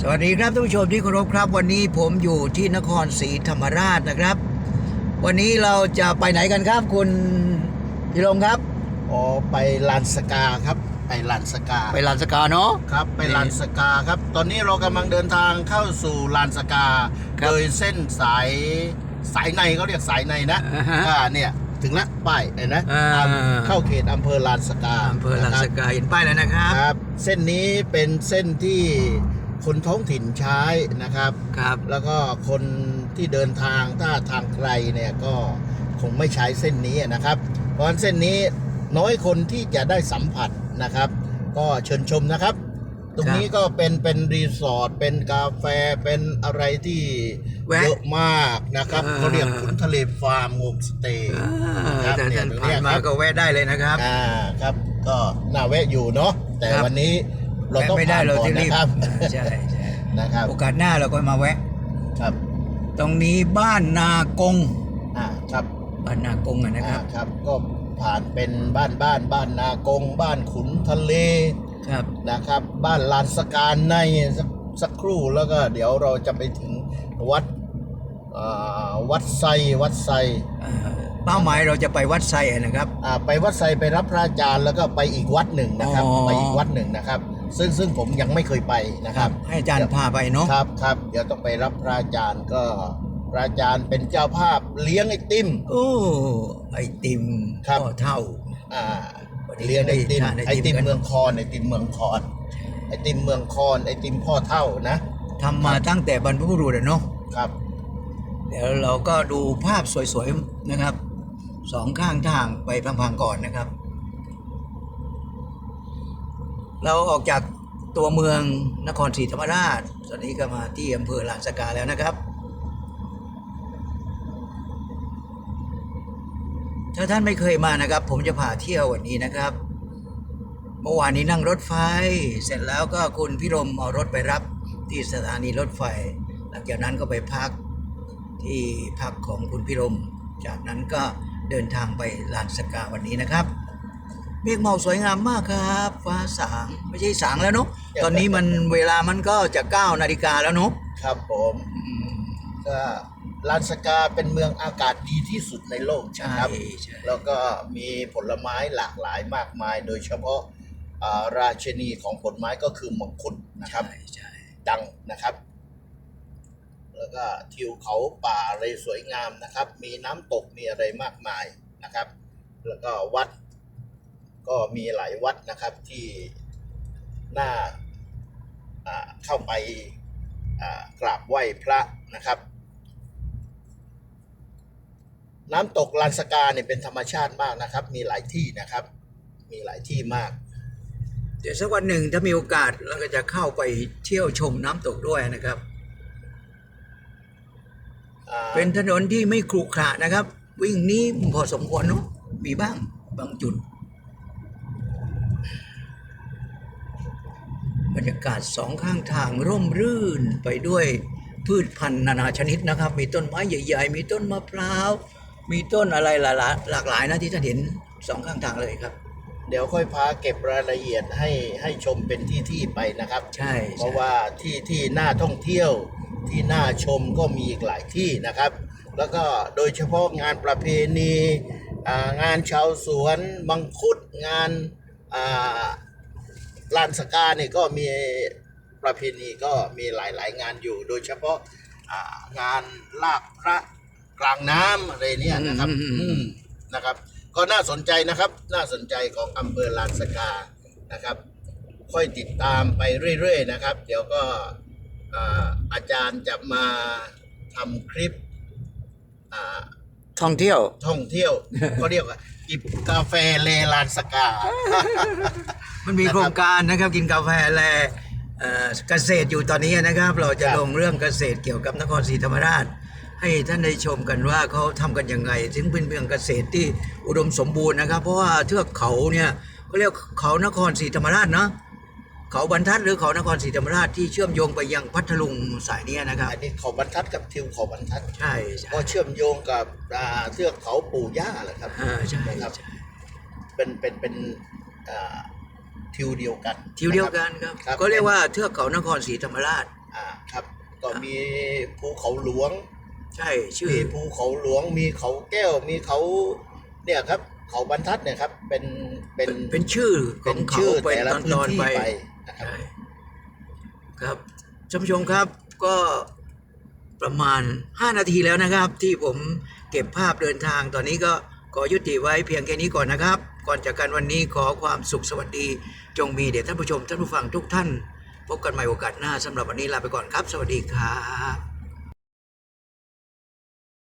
สวัสดีครับท่านผู้ชมที่เคารพครับ วันนี้ผมอยู่ที่นครศรีธรรมราชนะครับ วันนี้เราจะไปไหนกันครับคุณพิรมครับ อ๋อไปลานสกาครับ ไปลานสกาไปลานสกาเนาะ ครับ ไปลานสกาครับ ตอนนี้เรากำลังเดินทางเข้าสู่ลานสกา ครับ โดยเส้นสายสายในเขาเรียกสายในนะอ่าฮะก็เนี่ยถึงแล้วป้ายเห็นนะอ่าอ่า เข้าเขตอำเภอลานสกาอำเภอลานสะกาเห็นป้ายแล้วนะครับครับ เส้นนี้เป็นเส้นที่ คนท้องถิ่นใช้นะครับครับ แล้วก็คนที่เดินทางถ้าทางไกลเนี่ยก็คงไม่ใช้เส้นนี้นะครับ เพราะฉะนั้นเส้นนี้น้อยคนที่จะได้สัมผัสนะครับ ก็เชิญชมนะครับ ตรงนี้ก็เป็นเป็นรีสอร์ทเป็นกาแฟเป็นอะไรที่แวะเยอะมากนะครับอ่าเขาเรียกขุนทะเลฟาร์มโฮมสเตย์อ่าครับแต่เนี่ยท่านตรงผ่าเนี้นยมาครับก็แวะได้เลยนะครับอ่าครับ ก็น่าแวะอยู่เนาะแต่ครับวันนี้ เราต้องแวะไม่ได้ผ่านเราก่อนที่รีนะบครับใช่ใช่นะครับ โอกาสหน้าเราก็มาแวะ ครับ ตรงนี้บ้านนากงอ่าครับบ้านนากงอะนะคอ่ารับครับ ก็ผ่านเป็นบ้านบ้านบ้านนากง บ้านขุนทะเลครับนะครับ บ้านลานสการในสักสักครู่แล้วก็เดี๋ยวเราจะไปถึงวัดอ่าวัดไซวัดไซเอ่อเป้าหมายเราจะไปวัดไซอะนะครับอ่าไปวัดไซไปรับพระอาจารย์แล้วก็ไปอีกวัดหนึ่งนะครับอ๋อไปอีกวัดหนึ่งนะครับ ซึ่งซึ่งผมยังไม่เคยไปนะครับ ให้อาจารย์พาไปเนาะครับครับเดี๋ยวต้องไปรับพระอาจารย์ก็พระอาจารย์เป็นเจ้าภาพเลี้ยงไอติมโอ้ไอติมครับพ่อเท่าอ่าวันนี้เลี้ยงไอติมได้ทานไอไอติติมมกันเมืองคอนไอติมเมืองคอนไอติมเมืองคอนไอติมพ่อเท่านะทำมาตั้งแต่บรรพบุรุษอะเนาะครับเดี๋ยวเราก็ดูภาพสวยๆนะครับสองข้างทางไปพังๆก่อนนะครับ เราออกจากตัวเมืองนครศรีธรรมราช ตอนนี้ก็มาที่อำเภอลานสกาแล้วนะครับ ถ้าท่านไม่เคยมานะครับ ผมจะพาเที่ยววันนี้นะครับ เมื่อวานนี้นั่งรถไฟ เสร็จแล้วก็คุณพิรมเอารถไปรับที่สถานีรถไฟ หลังจากนั้นก็ไปพักที่พักของคุณพิรม จากนั้นก็เดินทางไปลานสกาวันนี้นะครับ เมฆหมอกสวยงามมากครับฟ้าสางไม่ใช่สางแล้วเนาะตอนนี้มันเวลามันก็จะ9นาฬิกาแล้วเนาะครับผมอืมก็ลานสกาเป็นเมืองอากาศดีที่สุดในโลกใช่นะครับใช่แล้วก็มีผลไม้หลากหลายมากมาย โดยเฉพาะอ่าราชินีของผลไม้ก็คือมังคุดนะครับใช่ใช่ดังนะครับ แล้วก็ทิวเขาป่าอะไรสวยงามนะครับ มีน้ำตกมีอะไรมากมายนะครับ แล้วก็วัด ก็มีหลายวัดนะครับที่น่าอ่าเข้าไปอ่ากราบไหว้พระนะครับน้ำตกลานสกาเนี่ยเป็นธรรมชาติมากนะครับ มีหลายที่นะครับ มีหลายที่มาก เดี๋ยวสักวันหนึ่งถ้ามีโอกาสเราก็จะเข้าไปเที่ยวชมน้ำตกด้วยนะครับอ่าเป็นถนนที่ไม่ขรุขระนะครับ วิ่งนี้พอสมควรเนาะมีบ้างบางจุด บรรยากาศสองข้างทางร่มรื่นไปด้วยพืชพันธุ์นานาชนิดนะครับ มีต้นไม้ใหญ่ ๆ มีต้นมะพร้าว มีต้นอะไรหลายๆหลากหลายนะที่ท่านเห็นสองข้างทางเลยครับ เดี๋ยวค่อยพาเก็บรายละเอียดให้ให้ชมเป็นที่ที่ไปนะครับ ใช่เพราะว่าที่ที่น่าท่องเที่ยวที่น่าชมก็มีอีกหลายที่นะครับ แล้วก็โดยเฉพาะงานประเพณีงานชาวสวนมังคุดงานอ่า ลานสกาเนี่ยก็มีประเพณีก็มีหลายๆงานอยู่ โดยเฉพาะอ่างานลากพระกลางน้ำอะไรเนี่ยนะครับอืมอืมนะครับ ก็น่าสนใจนะครับ น่าสนใจของอำเภอลานสกานะครับ ค่อยติดตามไปเรื่อยๆนะครับ เดี๋ยวก็อ่าอาจารย์จะมาทำคลิปอ่าท่องเที่ยวท่องเที่ยวเขาเรียกว่า กิบกาแฟเลลานสกา มันมีโครงการนะครับกินกาแฟแลเอ่อเกษตรอยู่ตอนนี้นะครับ เราจะลงเรื่องเกษตรเกี่ยวกับนครศรีธรรมราช ให้ท่านได้ชมกันว่าเขาทำกันยังไงถึงเป็นเมืองเกษตรที่อุดมสมบูรณ์นะครับ เพราะว่าเทือกเขาเนี่ยเขาเรียกเขานครศรีธรรมราชเนาะ เขาบรรทัดหรือเขานครศรีธรรมราชที่เชื่อมโยงไปยังพัทลุงสายเนี้ยนะครับ อันนี้เขาบรรทัดกับทิวเขาบรรทัดใช่ใช่ก็เชื่อมโยงกับอ่าเทือกเขาปู่ย่าแหละครับอ่าใช่นะครับ ใช่เป็นเป็นเป็นอ่าทิวเดียวกันทิวเดียวกันครับครับก็เรียกว่าเทือกเขานครศรีธรรมราชออ่าครับ ก็มีภูเขาหลวงใช่ชื่อ มีภูเขาหลวงมีเขาแก้วมีเขาเนี่ยครับ เขาบรรทัดเนี่ยครับเป็นเป็นเป็นชื่อขเป็องนเขาชื่อไปแต่ละตอนพื้ตนอนที่ไปไปนะ ครับใช่ครับท่านผู้ชมครับก็ประมาณ 5 นาทีแล้วนะครับ ที่ผมเก็บภาพเดินทางตอนนี้ก็ขอยุติไว้เพียงแค่นี้ก่อนนะครับ ก่อนจากกันวันนี้ขอความสุขสวัสดีจงมีเด็ท่านผู้ชมท่านผู้ฟังทุกท่าน พบกันใหม่โอกาสหน้าสำหรับวันนี้ลาไปก่อนครับ สวัสดีครับ